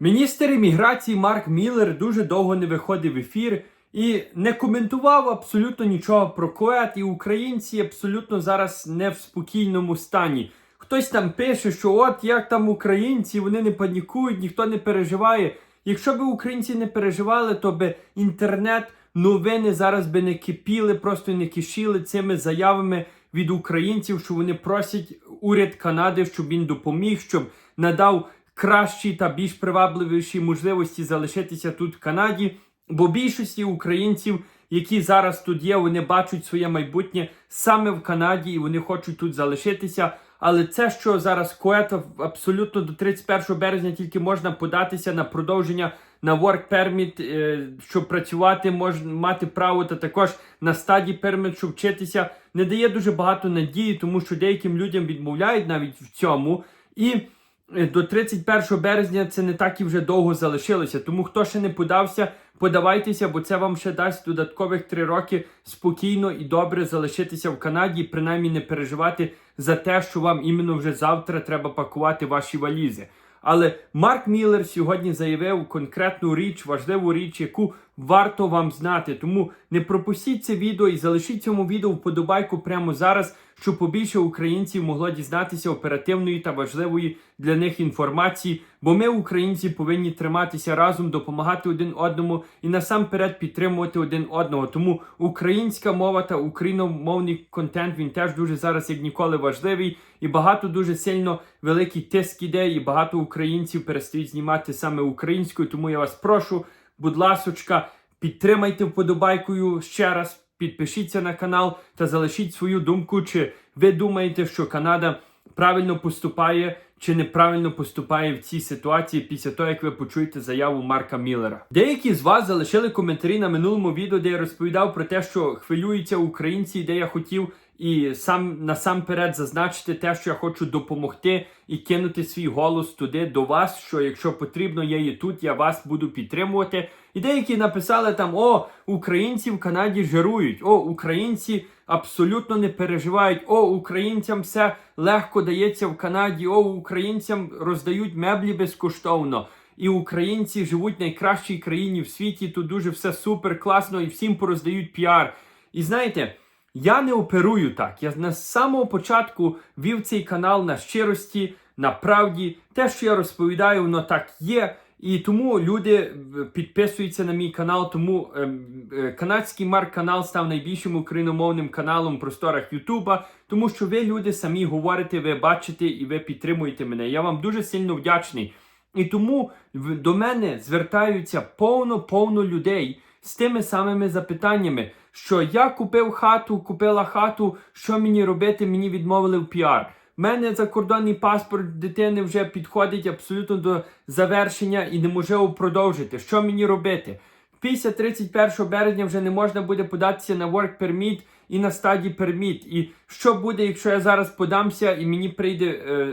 Міністр імміграції Марк Міллер дуже довго не виходив в ефір і не коментував абсолютно нічого про Кует, і українці абсолютно зараз не в спокійному стані. Хтось там пише, що от як там українці, вони не панікують, ніхто не переживає. Якщо б українці не переживали, то би інтернет, новини зараз би не кипіли, просто не кишіли цими заявами від українців, що вони просять уряд Канади, щоб він допоміг, щоб надав кращі та більш привабливіші можливості залишитися тут в Канаді. Бо більшості українців, які зараз тут є, вони бачать своє майбутнє саме в Канаді і вони хочуть тут залишитися. Але це, що зараз Коета абсолютно до 31 березня тільки можна податися на продовження на work permit, е, щоб працювати, можна мати право, та також на стадії перміт, щоб вчитися, не дає дуже багато надії, тому що деяким людям відмовляють навіть в цьому. І до 31 березня це не так і вже довго залишилося. Тому хто ще не подався, подавайтеся, бо це вам ще дасть додаткових три роки спокійно і добре залишитися в Канаді, принаймні не переживати за те, що вам іменно вже завтра треба пакувати ваші валізи. Але Марк Міллер сьогодні заявив конкретну річ, важливу річ, яку варто вам знати. Тому не пропустіть це відео і залишіть цьому відео вподобайку прямо зараз, щоб побільше українців могло дізнатися оперативної та важливої для них інформації. Бо ми, українці, повинні триматися разом, допомагати один одному і насамперед підтримувати один одного. Тому українська мова та україномовний контент він теж дуже зараз як ніколи важливий. І багато дуже сильно великий тиск іде, і багато українців перестають знімати саме українською. Тому я вас прошу, будь ласочка, підтримайте вподобайкою ще раз. Підпишіться на канал та залишіть свою думку, чи ви думаєте, що Канада правильно поступає чи неправильно поступає в цій ситуації після того, як ви почуєте заяву Марка Міллера. Деякі з вас залишили коментарі на минулому відео, де я розповідав про те, що хвилюються українці, де я хотів і сам насамперед зазначити те, що я хочу допомогти і кинути свій голос туди до вас. Що якщо потрібно, я є тут, я вас буду підтримувати. І деякі написали там: О, українці в Канаді жирують, о, українці абсолютно не переживають. О, українцям все легко дається в Канаді. О, українцям роздають меблі безкоштовно. І українці живуть в найкращій країні в світі. Тут дуже все супер класно і всім пороздають піар. І знаєте. Я не оперую так. Я на самого початку вів цей канал на щирості, на правді. Те, що я розповідаю, воно так є. І тому люди е, підписуються на мій канал. Тому е, е, канадський Марк канал став найбільшим україномовним каналом в просторах Ютуба, тому що ви люди самі говорите, ви бачите і ви підтримуєте мене. Я вам дуже сильно вдячний. І тому до мене звертаються повно-повно людей з тими самими запитаннями, що я купив хату, купила хату, що мені робити, мені відмовили в піар. У мене закордонний паспорт дитини вже підходить абсолютно до завершення і неможливо продовжити. Що мені робити? Після 31 березня вже не можна буде податися на work permit і на стадії permit. І що буде, якщо я зараз подамся і мені прийде е,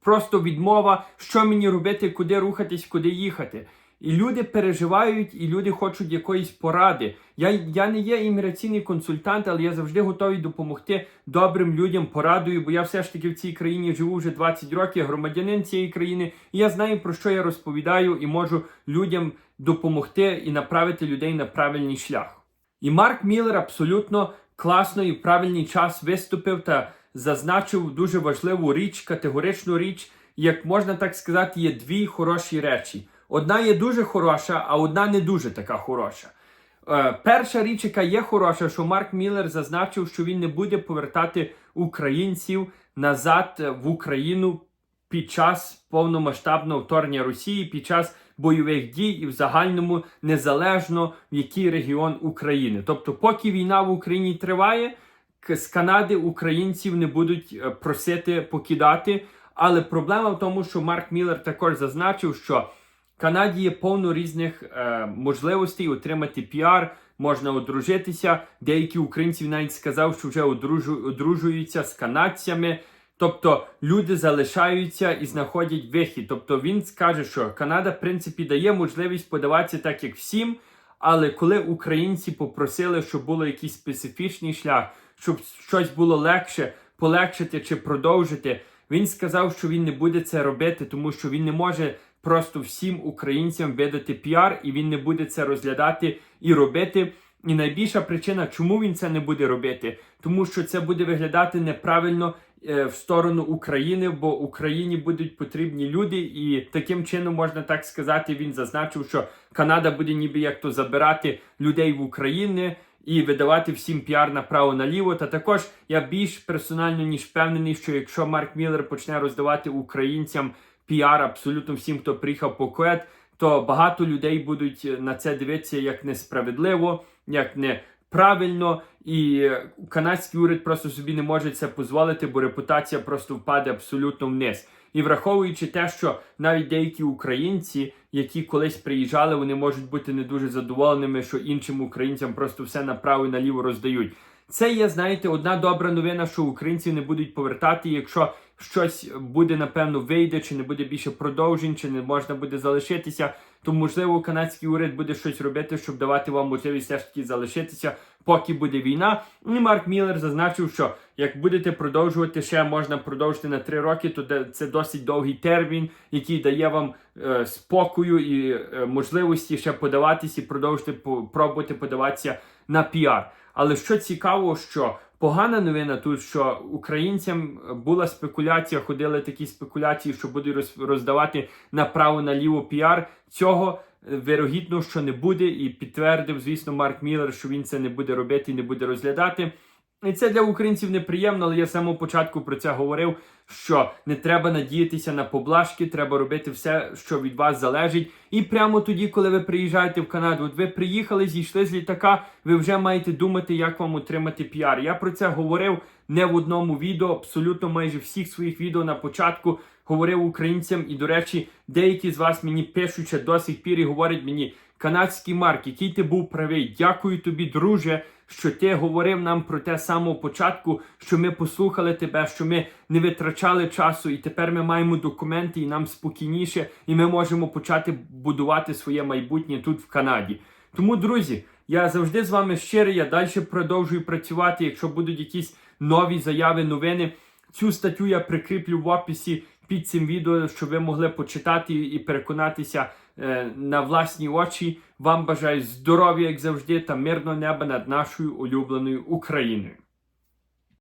просто відмова, що мені робити, куди рухатись, куди їхати. І люди переживають, і люди хочуть якоїсь поради. Я, я не є імміграційний консультант, але я завжди готовий допомогти добрим людям порадою, бо я все ж таки в цій країні живу вже 20 років, громадянин цієї країни, і я знаю про що я розповідаю, і можу людям допомогти і направити людей на правильний шлях. І Марк Міллер абсолютно класно і в правильний час виступив та зазначив дуже важливу річ, категоричну річ. Як можна так сказати, є дві хороші речі. Одна є дуже хороша, а одна не дуже така хороша. Е, перша річ, яка є хороша, що Марк Міллер зазначив, що він не буде повертати українців назад е, в Україну під час повномасштабного вторгнення Росії, під час бойових дій і в загальному незалежно в який регіон України. Тобто, поки війна в Україні триває, з Канади українців не будуть е, просити покидати. Але проблема в тому, що Марк Міллер також зазначив, що Канаді є повно різних е, можливостей отримати піар, можна одружитися. Деякі українці навіть сказав, що вже одружу, одружуються з канадцями. Тобто люди залишаються і знаходять вихід. Тобто він скаже, що Канада, в принципі, дає можливість подаватися так, як всім. Але коли українці попросили, щоб було якийсь специфічний шлях, щоб щось було легше, полегшити чи продовжити, він сказав, що він не буде це робити, тому що він не може просто всім українцям видати піар, і він не буде це розглядати і робити. І найбільша причина, чому він це не буде робити, тому що це буде виглядати неправильно е, в сторону України, бо Україні будуть потрібні люди, і таким чином можна так сказати. Він зазначив, що Канада буде ніби як то забирати людей в Україні і видавати всім піар направо наліво. Та також я більш персонально ніж впевнений, що якщо Марк Міллер почне роздавати українцям піар абсолютно всім, хто приїхав по квет, то багато людей будуть на це дивитися як несправедливо, як неправильно, і канадський уряд просто собі не може це дозволити, бо репутація просто впаде абсолютно вниз. І враховуючи те, що навіть деякі українці, які колись приїжджали, вони можуть бути не дуже задоволеними, що іншим українцям просто все направо і наліво роздають. Це є, знаєте, одна добра новина, що українці не будуть повертати, якщо щось буде, напевно, вийде, чи не буде більше продовжень, чи не можна буде залишитися, то можливо канадський уряд буде щось робити, щоб давати вам можливість все ж таки залишитися, поки буде війна. І Марк Міллер зазначив, що як будете продовжувати, ще можна продовжити на три роки, то це досить довгий термін, який дає вам е, спокою і е, можливості ще подаватись і продовжити пробувати подаватися на піар. Але що цікаво, що погана новина тут, що українцям була спекуляція, ходили такі спекуляції, що будуть роз- роздавати направо наліво піар. Цього е, вирогідно, що не буде, і підтвердив, звісно, Марк Міллер, що він це не буде робити і не буде розглядати. І це для українців неприємно, але я з самого початку про це говорив, що не треба надіятися на поблажки, треба робити все, що від вас залежить. І прямо тоді, коли ви приїжджаєте в Канаду, от ви приїхали, зійшли з літака, ви вже маєте думати, як вам отримати піар. Я про це говорив не в одному відео, абсолютно майже всіх своїх відео на початку говорив українцям. І, до речі, деякі з вас мені пишуть до сих пір і говорять мені, канадський Марк, який ти був правий. Дякую тобі, друже, що ти говорив нам про те самого початку, що ми послухали тебе, що ми не витрачали часу, і тепер ми маємо документи, і нам спокійніше, і ми можемо почати будувати своє майбутнє тут в Канаді. Тому, друзі, я завжди з вами щирий, я далі продовжую працювати. Якщо будуть якісь нові заяви, новини, цю статтю я прикріплю в описі під цим відео, щоб ви могли почитати і переконатися на власні очі. Вам бажаю здоров'я, як завжди, та мирного неба над нашою улюбленою Україною.